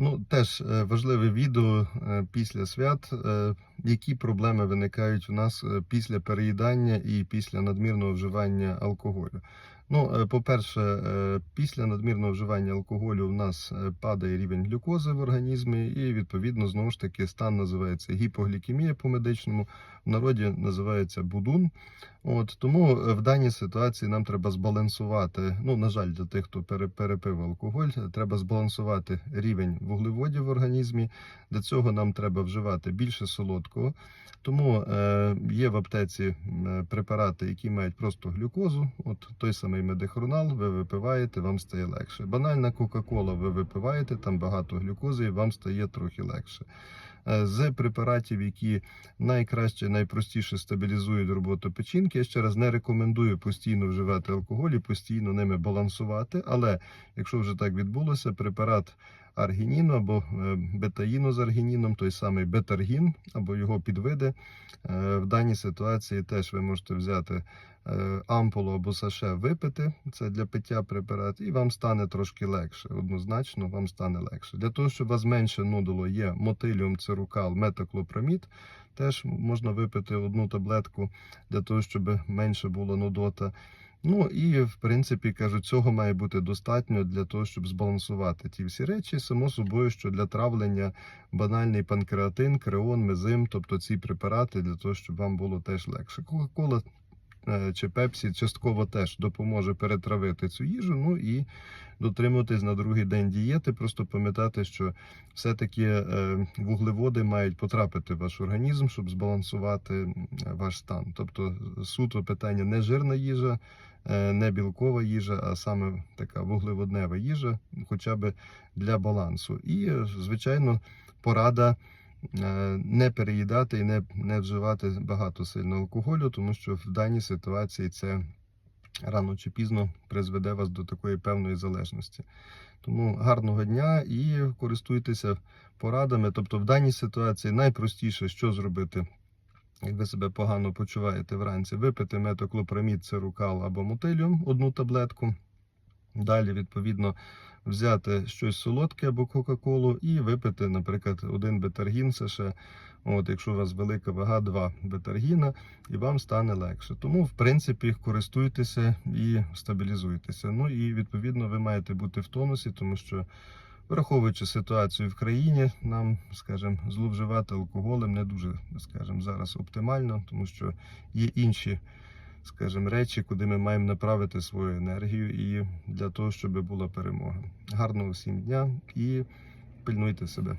Ну, теж е, важливе відео е, після свят, е, які проблеми виникають у нас після переїдання і після надмірного вживання алкоголю. Ну, по-перше, після надмірного вживання алкоголю в нас падає рівень глюкози в організмі, і відповідно знову ж таки стан називається гіпоглікемія по медичному, в народі називається будун. От тому е, в даній ситуації нам треба збалансувати. Ну на жаль, для тих, хто пере- перепив алкоголь, е, треба збалансувати рівень вуглеводів в організмі. Для цього нам треба вживати більше солодкого. Тому е, є в аптеці е, препарати, які мають просто глюкозу. От той самий медихронал, ви випиваєте, вам стає легше. Банальна Кока-Кола, ви випиваєте, там багато глюкози, і вам стає трохи легше. Е, З препаратів, які найкраще, найпростіше стабілізують роботу печінки. Я ще раз не рекомендую постійно вживати алкоголь і постійно ними балансувати. Але якщо вже так відбулося, препарат аргініну або е, бетаїну з аргініном, той самий бетаргін або його підвиди. е, В даній ситуації теж ви можете взяти е, ампулу або саше випити. Це для пиття препарат, і вам стане трошки легше. Однозначно, вам стане легше. Для того, щоб вас менше нудило, є мотиліум, цирукал, метоклопромід. Теж можна випити одну таблетку для того, щоб менше було нудота. Ну і в принципі кажу, цього має бути достатньо для того, щоб збалансувати ті всі речі. Само собою, що для травлення банальний панкреатин, креон, мезим, тобто ці препарати для того, щоб вам було теж легше. Кока-кола чи пепсі частково теж допоможе перетравити цю їжу. Ну і дотримуватись на другий день дієти. Просто пам'ятати, що все-таки е, вуглеводи мають потрапити в ваш організм, щоб збалансувати ваш стан. Тобто суто питання не жирна їжа, е, не білкова їжа, а саме така вуглеводнева їжа, хоча б для балансу. І, е, звичайно, порада. Е, Не переїдати і не, не вживати багато сильно алкоголю, тому що в даній ситуації це рано чи пізно призведе вас до такої певної залежності. Тому гарного дня і користуйтеся порадами. Тобто, в даній ситуації найпростіше, що зробити, як ви себе погано почуваєте вранці, випити метоклопромід, цирукал або мотиліум, одну таблетку. Далі, відповідно, взяти щось солодке або Кока-Колу і випити, наприклад, один бетаргін США. От, якщо у вас велика вага, два бетаргіна, і вам стане легше. Тому, в принципі, користуйтеся і стабілізуйтеся. Ну і відповідно ви маєте бути в тонусі, тому що, враховуючи ситуацію в країні, нам, скажімо, зловживати алкоголем не дуже, скажімо, зараз оптимально, тому що є інші скажімо, речі, куди ми маємо направити свою енергію і для того, щоб була перемога. Гарного всім дня і пильнуйте себе.